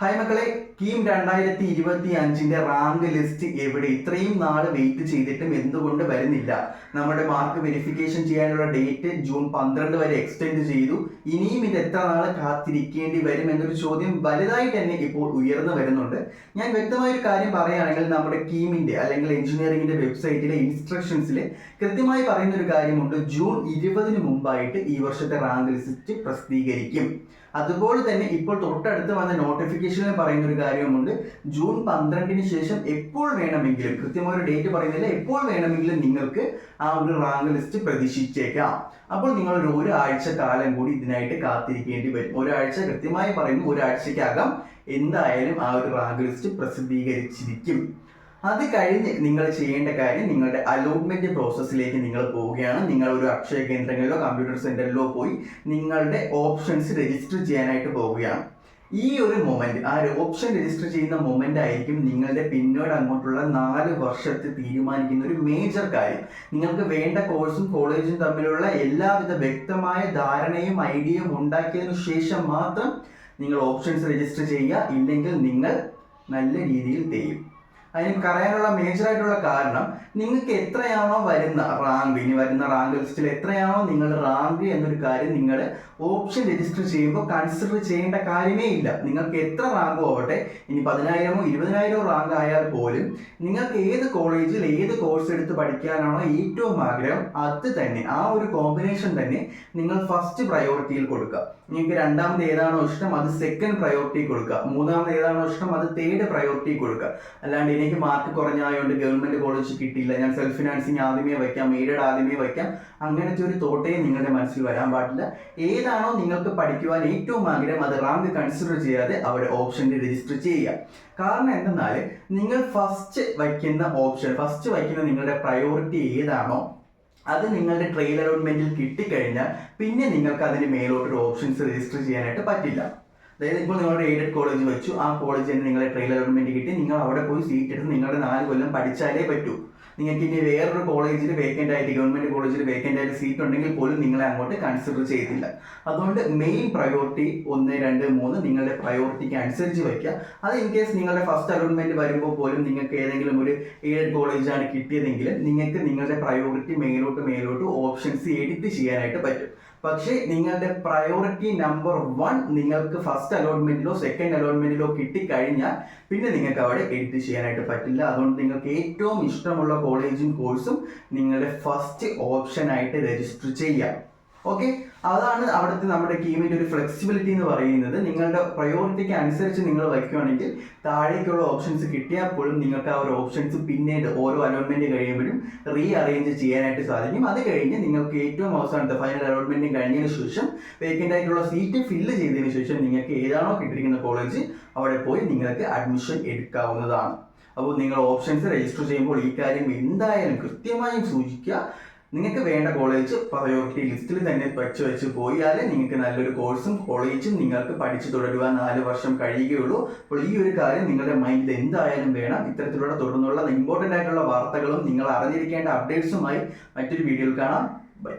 Hi മക്കളെ കീം രണ്ടായിരത്തി ഇരുപത്തി അഞ്ചിന്റെ റാങ്ക് ലിസ്റ്റ് എവിടെ? ഇത്രയും നാൾ വെയിറ്റ് ചെയ്തിട്ടും എന്തുകൊണ്ട് വരുന്നില്ല? നമ്മുടെ മാർക്ക് വെരിഫിക്കേഷൻ ചെയ്യാനുള്ള ഡേറ്റ് ജൂൺ പന്ത്രണ്ട് വരെ എക്സ്റ്റെൻഡ് ചെയ്തു. ഇനിയും ഇത് എത്ര നാൾ കാത്തിരിക്കേണ്ടി വരും എന്നൊരു ചോദ്യം വലുതായി തന്നെ ഇപ്പോൾ ഉയർന്നു വരുന്നുണ്ട്. ഞാൻ വ്യക്തമായ ഒരു കാര്യം പറയുകയാണെങ്കിൽ നമ്മുടെ കീമിന്റെ അല്ലെങ്കിൽ എഞ്ചിനീയറിംഗിന്റെ വെബ്സൈറ്റിലെ ഇൻസ്ട്രക്ഷൻസിൽ കൃത്യമായി പറയുന്ന ഒരു കാര്യമുണ്ട്. ജൂൺ ഇരുപതിന് മുമ്പായിട്ട് ഈ വർഷത്തെ റാങ്ക് ലിസ്റ്റ് പ്രസിദ്ധീകരിക്കും. അതുപോലെ തന്നെ ഇപ്പോൾ തൊട്ടടുത്ത് വന്ന നോട്ടിഫിക്കേഷനിൽ പറയുന്ന ഒരു കാര്യമുണ്ട് ജൂൺ പന്ത്രണ്ടിന് ശേഷം എപ്പോൾ വേണമെങ്കിലും കൃത്യമായ ഒരു ഡേറ്റ് പറയുന്നില്ല എപ്പോൾ വേണമെങ്കിലും നിങ്ങൾക്ക് ആ ഒരു റാങ്ക് ലിസ്റ്റ് പ്രതീക്ഷിച്ചേക്കാം. അപ്പോൾ നിങ്ങൾ ഒരു ഒരാഴ്ച കാലം കൂടി ഇതിനായിട്ട് കാത്തിരിക്കേണ്ടി വരും. ഒരാഴ്ച കൃത്യമായി പറയുന്നു ഒരാഴ്ചക്കകം എന്തായാലും ആ ഒരു റാങ്ക് ലിസ്റ്റ് പ്രസിദ്ധീകരിച്ചിരിക്കും. അത് കഴിഞ്ഞ് നിങ്ങൾ ചെയ്യേണ്ട കാര്യം നിങ്ങളുടെ അലോട്ട്മെന്റ് പ്രോസസ്സിലേക്ക് നിങ്ങൾ പോവുകയാണ്. നിങ്ങൾ ഒരു അക്ഷയ കേന്ദ്രങ്ങളിലോ കമ്പ്യൂട്ടർ സെന്ററിലോ പോയി നിങ്ങളുടെ ഓപ്ഷൻസ് രജിസ്റ്റർ ചെയ്യാനായിട്ട് പോവുകയാണ്. ഈ ഒരു മൊമെന്റ് ആ ഒരു ഓപ്ഷൻ രജിസ്റ്റർ ചെയ്യുന്ന മൊമെന്റ് ആയിരിക്കും നിങ്ങളുടെ പിന്നീട് അങ്ങോട്ടുള്ള നാല് വർഷത്തെ തീരുമാനിക്കുന്ന ഒരു മേജർ കാര്യം. നിങ്ങൾക്ക് വേണ്ട കോഴ്സും കോളേജും തമ്മിലുള്ള എല്ലാവിധ വ്യക്തമായ ധാരണയും ഐഡിയയും ഉണ്ടാക്കിയതിനു ശേഷം മാത്രം നിങ്ങൾ ഓപ്ഷൻസ് രജിസ്റ്റർ ചെയ്യുക. ഇല്ലെങ്കിൽ നിങ്ങൾ നല്ല രീതിയിൽ തെയ്യും. അതിന് കറയാനുള്ള മേജർ ആയിട്ടുള്ള കാരണം നിങ്ങൾക്ക് എത്രയാണോ വരുന്ന റാങ്ക് ഇനി വരുന്ന റാങ്ക് ലിസ്റ്റിൽ എത്രയാണോ നിങ്ങൾ റാങ്ക് എന്നൊരു കാര്യം നിങ്ങൾ ഓപ്ഷൻ രജിസ്റ്റർ ചെയ്യുമ്പോൾ കൺസിഡർ ചെയ്യേണ്ട കാര്യമേ ഇല്ല. നിങ്ങൾക്ക് എത്ര റാങ്കോ ആവട്ടെ ഇനി പതിനായിരമോ ഇരുപതിനായിരമോ റാങ്ക് ആയാൽ പോലും നിങ്ങൾക്ക് ഏത് കോളേജിൽ ഏത് കോഴ്സ് എടുത്ത് പഠിക്കാനാണോ ഏറ്റവും ആഗ്രഹം അത് തന്നെ ആ ഒരു കോമ്പിനേഷൻ തന്നെ നിങ്ങൾ ഫസ്റ്റ് പ്രയോറിറ്റിയിൽ കൊടുക്കുക. നിങ്ങൾക്ക് രണ്ടാമത് ഏതാണോ ഇഷ്ടം അത് സെക്കൻഡ് പ്രയോറിറ്റി കൊടുക്കുക. മൂന്നാമത് ഏതാണോ ഇഷ്ടം അത് തേർഡ് പ്രയോറിറ്റി കൊടുക്കുക. അല്ലാണ്ട് എനിക്ക് മാർക്ക് കുറഞ്ഞായതുകൊണ്ട് ഗവൺമെന്റ് കോളേജ് കിട്ടിയില്ല. ഞാൻ സെൽഫ് ഫിനാൻസിങ് ആദ്യമേ വയ്ക്കാം എയ്ഡഡ് ആദ്യമേ വയ്ക്കാം. അങ്ങനത്തെ ഒരു തോട്ടേ നിങ്ങളുടെ മനസ്സിൽ വരാൻ പാടില്ല. ഏതാണോ നിങ്ങൾക്ക് പഠിക്കുവാൻ ഏറ്റവും ആഗ്രഹം അത് റാങ്ക് കൺസിഡർ ചെയ്യാതെ അവിടെ ഓപ്ഷനിൽ രജിസ്റ്റർ ചെയ്യുക. കാരണം എന്തെന്നാൽ നിങ്ങൾ ഫസ്റ്റ് വയ്ക്കുന്ന ഓപ്ഷൻ ഫസ്റ്റ് വയ്ക്കുന്ന നിങ്ങളുടെ പ്രയോറിറ്റി ഏതാണോ അത് നിങ്ങളുടെ ട്രെയിൽ അലോട്ട്മെന്റിൽ കിട്ടിക്കഴിഞ്ഞാൽ പിന്നെ നിങ്ങൾക്ക് അതിന് മേലോട്ടൊരു ഓപ്ഷൻസ് രജിസ്റ്റർ ചെയ്യാനായിട്ട് പറ്റില്ല. അതായത് ഇപ്പോൾ നിങ്ങളുടെ എയ്ഡഡ് കോളേജ് വെച്ചു. ആ കോളേജിൽ തന്നെ നിങ്ങളെ ട്രെയിൽ അലോട്ട്മെന്റ് കിട്ടി. നിങ്ങൾ അവിടെ പോയി സീറ്റ് എടുത്ത് നിങ്ങളുടെ നാല് കൊല്ലം പഠിച്ചാലേ പറ്റൂ. നിങ്ങൾക്ക് ഇനി വേറൊരു കോളേജിൽ വേക്കന്റ് ആയിട്ട് ഗവൺമെന്റ് കോളേജിൽ വേക്കന്റ് ആയിട്ട് സീറ്റ് ഉണ്ടെങ്കിൽ പോലും നിങ്ങളെ അങ്ങോട്ട് കൺസിഡർ ചെയ്തില്ല. അതുകൊണ്ട് മെയിൻ പ്രയോറിറ്റി ഒന്ന് രണ്ട് മൂന്ന് നിങ്ങളുടെ പ്രയോറിറ്റിക്ക് അനുസരിച്ച് വയ്ക്കുക അത് ഇൻ കേസ് നിങ്ങളുടെ ഫസ്റ്റ് അലോട്ട്മെന്റ് വരുമ്പോൾ പോലും നിങ്ങൾക്ക് ഏതെങ്കിലും ഒരു എയ്ഡഡ് കോളേജാണ് കിട്ടിയതെങ്കിൽ നിങ്ങൾക്ക് നിങ്ങളുടെ പ്രയോറിറ്റി മേലോട്ട് മേലോട്ട് ഓപ്ഷൻസ് എഡിറ്റ് ചെയ്യാനായിട്ട് പറ്റും. പക്ഷേ നിങ്ങളുടെ പ്രയോറിറ്റി നമ്പർ വൺ നിങ്ങൾക്ക് ഫസ്റ്റ് അലോട്ട്മെന്റിലോ സെക്കൻഡ് അലോട്ട്മെന്റിലോ കിട്ടിക്കഴിഞ്ഞാൽ പിന്നെ നിങ്ങൾക്ക് അവിടെ എഡിറ്റ് ചെയ്യാനായിട്ട് പറ്റില്ല. അതുകൊണ്ട് നിങ്ങൾക്ക് ഏറ്റവും ഇഷ്ടമുള്ള കോളേജും കോഴ്സും നിങ്ങളുടെ ഫസ്റ്റ് ഓപ്ഷനായിട്ട് രജിസ്റ്റർ ചെയ്യാം ഓക്കെ അതാണ് അവിടുത്തെ നമ്മുടെ കീമിന്റെ ഒരു ഫ്ലെക്സിബിലിറ്റി എന്ന് പറയുന്നത്. നിങ്ങളുടെ പ്രയോറിറ്റിക്ക് അനുസരിച്ച് നിങ്ങൾ വയ്ക്കുകയാണെങ്കിൽ താഴേക്കുള്ള ഓപ്ഷൻസ് കിട്ടിയാൽ പോലും നിങ്ങൾക്ക് ആ ഒരു ഓപ്ഷൻസ് പിന്നീട് ഓരോ അലോട്ട്മെന്റ് കഴിയുമ്പോഴും റീ അറേഞ്ച് ചെയ്യാനായിട്ട് സാധിക്കും. അത് കഴിഞ്ഞ് നിങ്ങൾക്ക് ഏറ്റവും അവസാനത്തെ ഫൈനൽ അലോട്ട്മെന്റും കഴിഞ്ഞതിന് ശേഷം വേക്കന്റ് ആയിട്ടുള്ള സീറ്റ് ഫില്ല് ചെയ്തതിന് ശേഷം നിങ്ങൾക്ക് ഏതാണോ കിട്ടിയിരിക്കുന്ന കോളേജ് അവിടെ പോയി നിങ്ങൾക്ക് അഡ്മിഷൻ എടുക്കാവുന്നതാണ്. അപ്പോൾ നിങ്ങൾ ഓപ്ഷൻസ് രജിസ്റ്റർ ചെയ്യുമ്പോൾ ഈ കാര്യം എന്തായാലും കൃത്യമായും സൂചിക്കുക നിങ്ങൾക്ക് വേണ്ട കോളേജ് പ്രയോറിറ്റി ലിസ്റ്റിൽ തന്നെ വെച്ച് വെച്ച് പോയാൽ നിങ്ങൾക്ക് നല്ലൊരു കോഴ്സും കോളേജും നിങ്ങൾക്ക് പഠിച്ചു തുടരുവാൻ നാല് വർഷം കഴിയുകയുള്ളൂ. അപ്പോൾ ഈ ഒരു കാര്യം നിങ്ങളുടെ മൈൻഡിൽ എന്തായാലും വേണം. ഇത്തരത്തിലുള്ള തുടർന്നുള്ള ഇമ്പോർട്ടന്റ് ആയിട്ടുള്ള വാർത്തകളും നിങ്ങൾ അറിഞ്ഞിരിക്കേണ്ട അപ്ഡേറ്റ്സുമായി മറ്റൊരു വീഡിയോയിൽ കാണാം. ബൈ